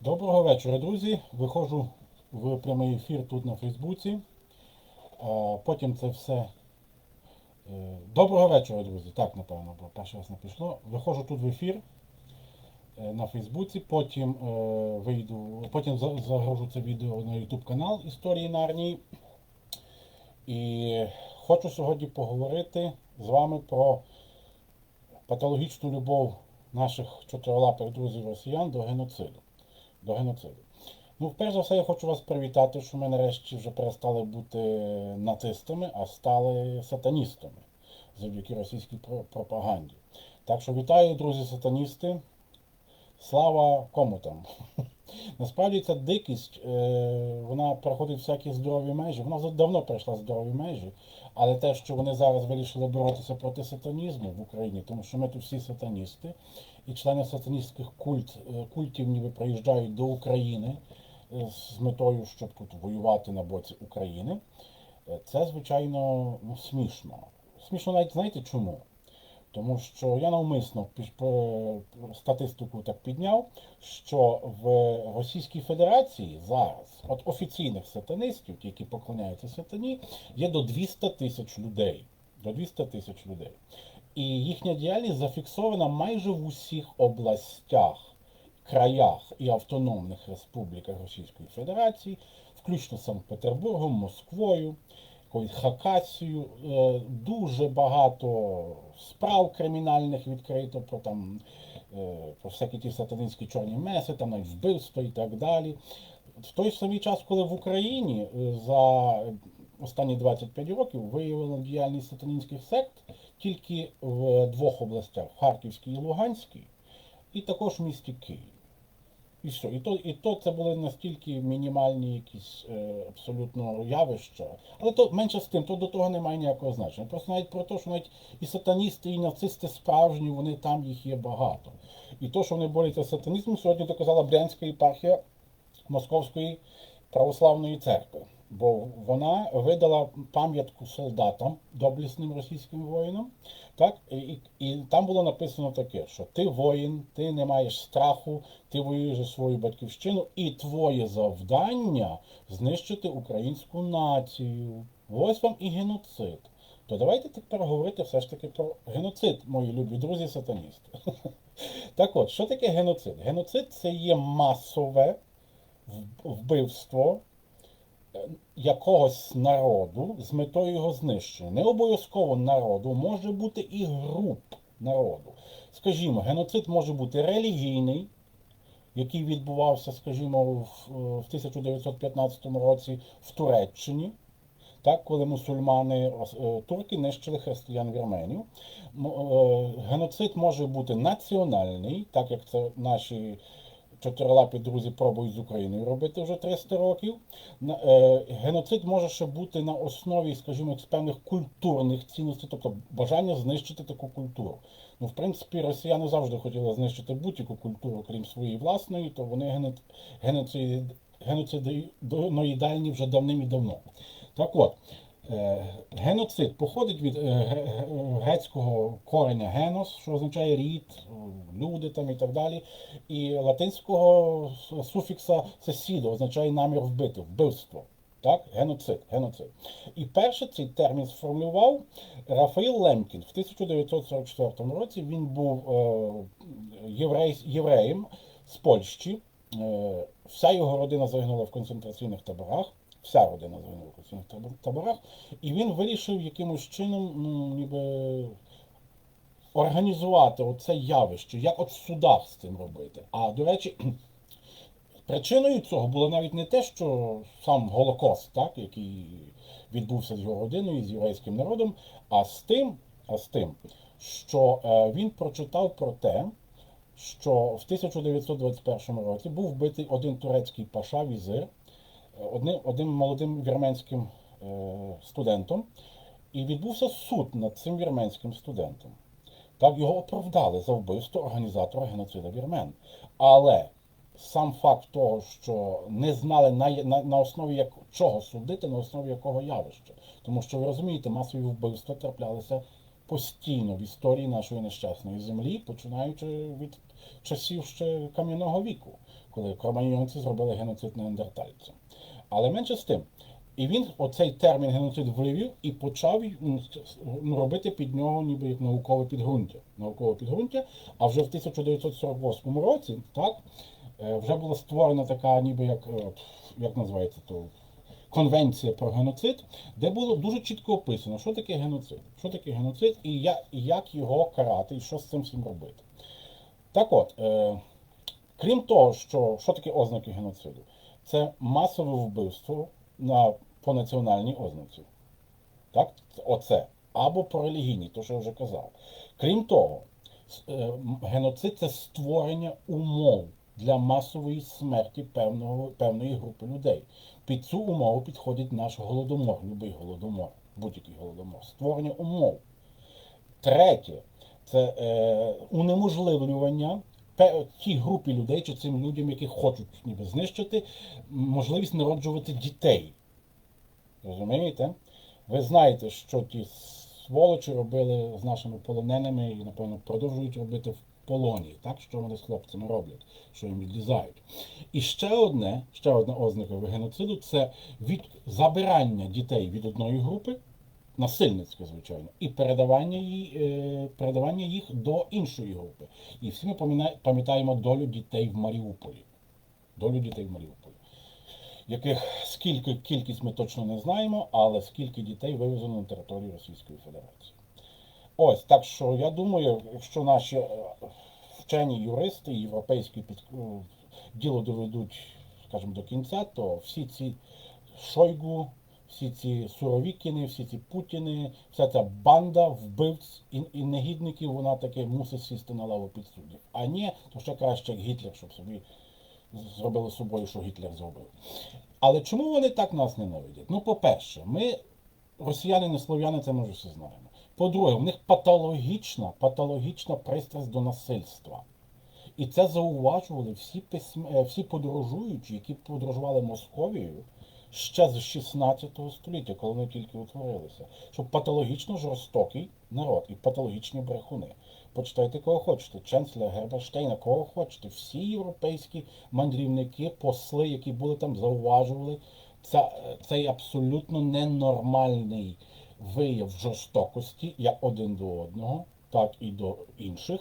Доброго вечора, друзі. Виходжу в прямий ефір тут на Фейсбуці. Потім це все. е, Доброго вечора, друзі. Так, напевно, бо перший раз не пішло. Виходжу тут в ефір е, на Фейсбуці, потім е, вийду, потім за- загружу це відео на YouTube канал Історії Нарнії. І хочу сьогодні поговорити з вами про патологічну любов наших чотирилапих друзів росіян до геноциду. До геноциду. Ну, перш за все, я хочу вас привітати, що ми нарешті вже перестали бути нацистами, а стали сатаністами завдяки російській пропаганді. Так що вітаю, друзі сатаністи. Слава кому там. Насправді ця дикість, е, вона проходить всякі здорові межі. Вона давно пройшла здорові межі, але те, що вони зараз вирішили боротися проти сатанізму в Україні, тому що ми тут всі сатаністи, і члени сатаністських культ, е, культів ніби приїжджають до України е, з метою, щоб тут воювати на боці України. Е, Це, звичайно, ну, смішно. Смішно навіть знаєте чому? Тому що я навмисно статистику так підняв, що в Російській Федерації зараз от офіційних сатанистів, які поклоняються сатані, є до 200 тисяч людей. До 200 тисяч людей. І їхня діяльність зафіксована майже в усіх областях, краях і автономних республіках Російської Федерації, включно Санкт-Петербургом, Москвою, якоюсь Хакасією. Е, Дуже багато справ кримінальних відкрито про там е, про всякі ті сатанинські чорні меси, там навіть вбивства і так далі. В той самий час, коли в Україні е, за останні 25 років виявлено діяльність сатанинських сект тільки в двох областях Харківській і Луганській, і також в місті Київ. І що? І то, і то це були настільки мінімальні якісь е, абсолютно явища. Але то менше з тим, то до того немає ніякого значення. Просто навіть про те, що навіть і сатаністи, і нацисти справжні, вони там їх є багато. І то, що вони борються з сатанізмом, сьогодні доказала Брянська єпархія Московської православної церкви. Бо вона видала пам'ятку солдатам, доблісним російським воїнам. Так? І, і, там було написано таке, що ти воїн, ти не маєш страху, ти воюєш за свою батьківщину, і твоє завдання знищити українську націю. Ось вам і геноцид. То давайте тепер говорити все ж таки про геноцид, мої любі друзі сатаністи. Так от, що таке геноцид? Геноцид це є масове вбивство якогось народу з метою його знищення. Не обов'язково народу, може бути і груп народу. Скажімо, геноцид може бути релігійний, який відбувався, скажімо, в, в 1915 році в Туреччині. Так, коли мусульмани е, турки нищили християн вірменів. Е, Геноцид може бути національний, так як це наші чотирилапі друзі пробують з Україною робити вже 300 років. Е, Геноцид може ще бути на основі, скажімо, певних культурних цінностей, тобто бажання знищити таку культуру. Ну, в принципі, росіяни завжди хотіли знищити будь-яку культуру, крім своєї власної, то вони геноцидоїдальні вже давним і давно. Так от, геноцид походить від е, гре- гре- грецького кореня генос, що означає рід, е, люди там і так далі. І латинського суфікса це сідо, означає намір вбити, вбивство. Так, геноцид, геноцид. І перше цей термін сформулював Рафаїл Лемкін в 1944 році. Він був е, єврей, євреєм з Польщі. Е, вся його родина загинула в концентраційних таборах. Вся родина загинула в концентраційних таборах. І він вирішив якимось чином, ну, ніби організувати оце явище, як от в судах з цим робити. А до речі, причиною цього було навіть не те, що сам Голокост, так, який відбувся з його родиною, з єврейським народом, а з тим, а з тим, що е, він прочитав про те, що в 1921 році був вбитий один турецький паша візир, одним, одним молодим вірменським е, студентом, і відбувся суд над цим вірменським студентом. Так його оправдали за вбивство організатора геноциду вірмен. Але сам факт того, що не знали на, на, на основі як, чого судити, на основі якого явища. Тому що ви розумієте, масові вбивства траплялися постійно в історії нашої нещасної землі, починаючи від часів ще кам'яного віку. коли кроманьйонці зробили геноцид неандертальцям. Але менше з тим. І він оцей термін геноцид вивів і почав ну, робити під нього ніби як наукове підґрунтя. Наукове підґрунтя. А вже в 1948 році так, е, вже була створена така, ніби як, е, як називається то, конвенція про геноцид, де було дуже чітко описано, що таке геноцид, що таке геноцид і як, його карати, і що з цим всім робити. Так от, е, крім того, що, що таке ознаки геноциду? Це масове вбивство на, по національній ознаці. Так? Оце. Або по релігійній, то що я вже казав. Крім того, е, геноцид це створення умов для масової смерті певного, певної групи людей. Під цю умову підходить наш голодомор, любий голодомор, будь-який голодомор. Створення умов. Третє це е, унеможливлювання тій групі людей чи цим людям, які хочуть ніби знищити, можливість народжувати дітей. Розумієте? Ви знаєте, що ті сволочі робили з нашими полоненими і, напевно, продовжують робити в полоні, так? Що вони з хлопцями роблять, що їм відрізають. І ще одне, ще одна ознака геноциду це від забирання дітей від одної групи, насильницьке, звичайно, і передавання, її, е, передавання їх до іншої групи. І всі ми пам'ятаємо- долю дітей в Маріуполі. Долю дітей в Маріуполі яких скільки кількість ми точно не знаємо, але скільки дітей вивезено на територію Російської Федерації. Ось так що я думаю, якщо наші е, вчені юристи європейські під, е, діло доведуть, скажімо, до кінця, то всі ці Шойгу, всі ці Суровікіни, всі ці Путіни, вся ця банда вбивць і, і негідників, вона таки мусить сісти на лаву підсуддів. А ні, то ще краще як Гітлер, щоб собі зробили собою, що Гітлер зробив. Але чому вони так нас ненавидять? Ну, по-перше, ми, росіяни, не слов'яни, це ми вже всі знаємо. По-друге, в них патологічна, патологічна пристрасть до насильства. І це зауважували всі, письм... е, всі подорожуючі, які подорожували Московією ще з 16 століття, коли вони тільки утворилися. Що патологічно жорстокий народ і патологічні брехуни. Почитайте кого хочете, Ченслера, Герберштейна, кого хочете. Всі європейські мандрівники, посли, які були там, зауважували ця, цей абсолютно ненормальний вияв жорстокості як один до одного, так і до інших,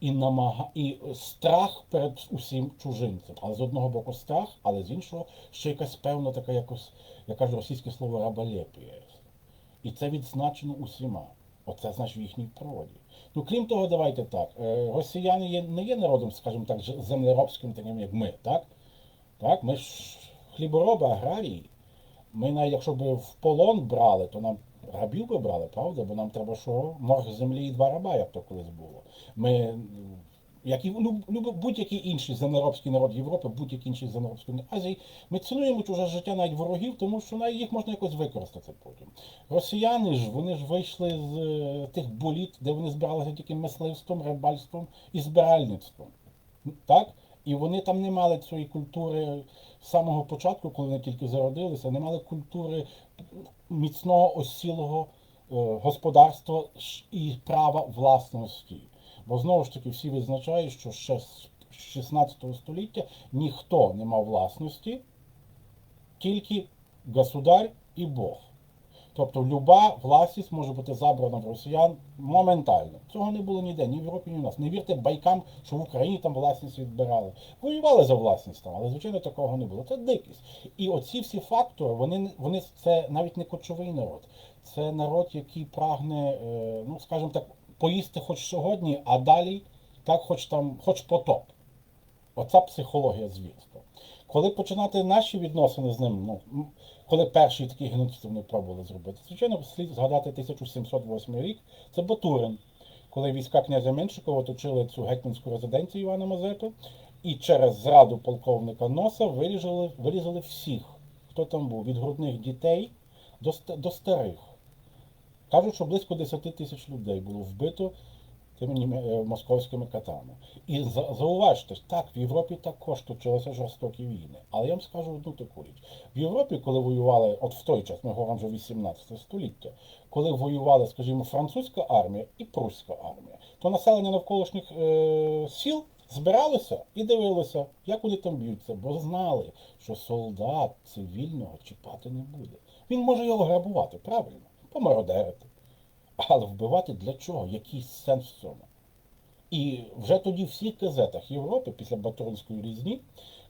і намага... і страх перед усім чужинцем. Але з одного боку страх, але з іншого ще якась певна така якось, я кажу російське слово раболепія. І це відзначено усіма. Оце значить в їхній природі. Ну, крім того, давайте так. е, Росіяни є, не є народом, скажімо так, землеробським, таким як ми, так? Так, ми ж хлібороби, аграрії. Ми навіть якщо б в полон брали, то нам рабів би брали, правда? Бо нам треба що? Морг землі і два раба, як то колись було. Ми, як і люб- люб- будь-який інший землеробський народ Європи, будь-який інший землеробський народ Азії, ми цінуємо чуже життя навіть ворогів, тому що навіть їх можна якось використати потім. Росіяни ж, вони ж вийшли з е, тих боліт, де вони збиралися тільки мисливством, рибальством і збиральництвом. Так? І вони там не мали цієї культури з самого початку, коли вони тільки зародилися, не мали культури міцного осілого е, господарства і права власності. Бо знову ж таки всі визначають, що ще з 16 століття ніхто не мав власності, тільки государь і Бог. Тобто люба власність може бути забрана в росіян моментально. Цього не було ніде, ні в Європі, ні в нас. Не вірте байкам, що в Україні там власність відбирали. Воювали за власність там, але звичайно такого не було. Це дикість. І оці всі фактори, вони, вони це навіть не кочовий народ. Це народ, який прагне, е, ну скажімо так, поїсти хоч сьогодні, а далі так, хоч там, хоч потоп. Оця психологія звірства. Коли починати наші відносини з ним, ну, коли перший такий геноцид вони пробували зробити, звичайно, слід згадати 1708 рік, це Батурин, коли війська князя Меншикова оточили цю гетьманську резиденцію Івана Мазепи, і через зраду полковника Носа вирізали, вирізали всіх, хто там був, від грудних дітей до, до старих. Кажуть, що близько 10 тисяч людей було вбито тими е, московськими катами. І за- зауважте, так, в Європі також точилися жорстокі війни. Але я вам скажу одну таку річ. В Європі, коли воювали, от в той час, ми говоримо вже 18 століття, коли воювали, скажімо, французька армія і прусська армія, то населення навколишніх е, сіл збиралися і дивилися, як вони там б'ються, бо знали, що солдат цивільного чіпати не буде. Він може його грабувати, правильно, помародерити. Але вбивати для чого? Який сенс в цьому? І вже тоді в всіх газетах Європи після Батуринської різні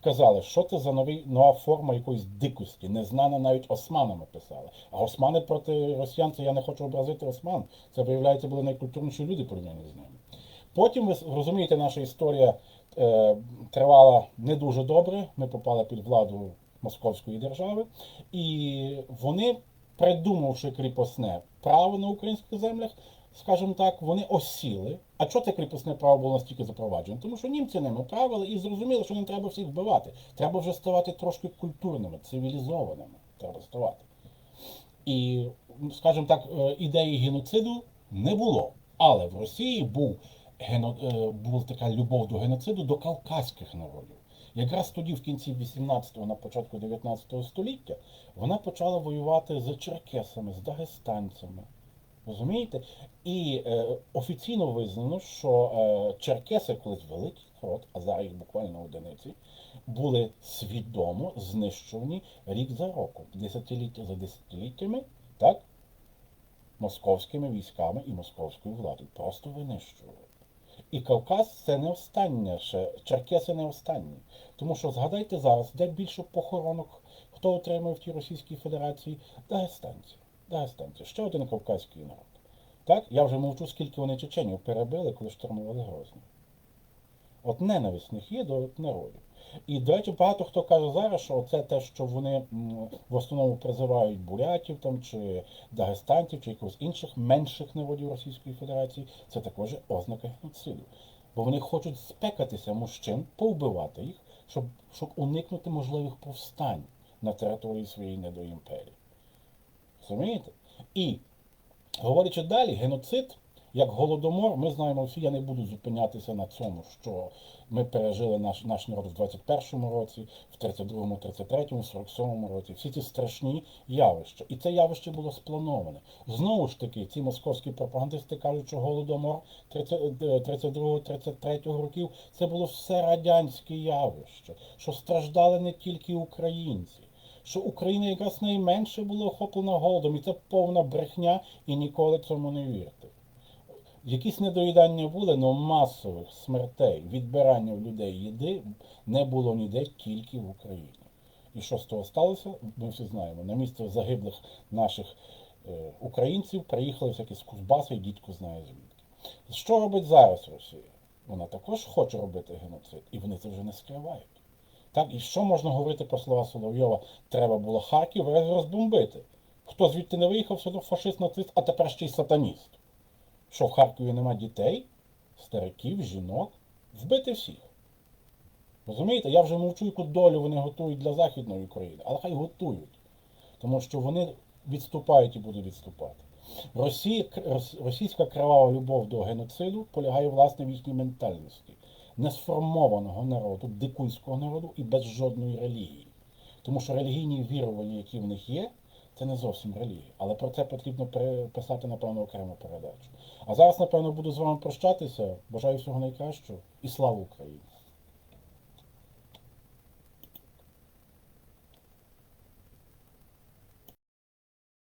казали, що це за новий, нова форма якоїсь дикості, незнана навіть османами писали. А османи проти росіян, це я не хочу образити осман. Це, виявляється, були найкультурніші люди порівняно з ними. Потім, ви розумієте, наша історія е, тривала не дуже добре. Ми попали під владу Московської держави, і вони, придумавши кріпосне право на українських землях, скажімо так, вони осіли. А чого це кріпосне право було настільки запроваджено? Тому що німці ними правили і зрозуміли, що не треба всіх вбивати. Треба вже ставати трошки культурними, цивілізованими. Треба ставати. І, скажімо так, е, ідеї геноциду не було. Але в Росії був, гено, е, була така любов до геноциду до кавказьких народів. Якраз тоді, в кінці 18-го, на початку 19 століття, вона почала воювати з черкесами, з дагестанцями. Розумієте? І е, офіційно визнано, що е, черкеси колись великий народ, а зараз їх буквально одиниці, були свідомо знищені рік за роком, десятиліття за десятиліттями, так? Московськими військами і московською владою. Просто винищували. І Кавказ це не останнє ще, Черкеси не останні. Тому що згадайте зараз, де більше похоронок, хто отримав в тій Російській Федерації? Дагестанці. Дагестанці. Ще один кавказький народ. Так? Я вже мовчу, скільки вони чеченів перебили, коли штурмували Грозний. От ненависть в них є до народів. І, до речі, багато хто каже зараз, що це те, що вони в основному призивають бурятів там, чи дагестанців, чи якихось інших менших народів Російської Федерації, це також ознака геноциду. Бо вони хочуть спекатися мужчин, повбивати їх, щоб, щоб уникнути можливих повстань на території своєї недоімперії. Розумієте? І говорячи далі, геноцид, як голодомор, ми знаємо всі, я не буду зупинятися на цьому, що ми пережили наш, наш народ в 21-му році, в 32-му, 33-му, 47-му році. Всі ці страшні явища. І це явище було сплановане. Знову ж таки, ці московські пропагандисти кажуть, що голодомор 32-33 років це було все радянське явище, що страждали не тільки українці що Україна якраз найменше було охоплена голодом, і це повна брехня, і ніколи цьому не вірте. Якісь недоїдання були, але масових смертей, відбирання в людей їди не було ніде, тільки в Україні. І що з того сталося, ми всі знаємо. На місце загиблих наших е, українців приїхали всякі з Кузбасу і дідько знає звідки. Що робить зараз Росія? Вона також хоче робити геноцид, і вони це вже не скривають. Так, і що можна говорити про слова Соловйова? Треба було Харків розбомбити. Хто звідти не виїхав, все фашист, нацист, а тепер ще й сатаніст. Що в Харкові нема дітей, стариків, жінок, вбити всіх. Розумієте, я вже мовчу, яку долю вони готують для Західної України, але хай готують. Тому що вони відступають і будуть відступати. Росія, російська кривава любов до геноциду полягає власне в їхній ментальності несформованого народу, дикунського народу і без жодної релігії. Тому що релігійні вірування, які в них є, це не зовсім релігія. Але про це потрібно писати, напевно, окрему передачу. А зараз, напевно, буду з вами прощатися. Бажаю всього найкращого і слава Україні!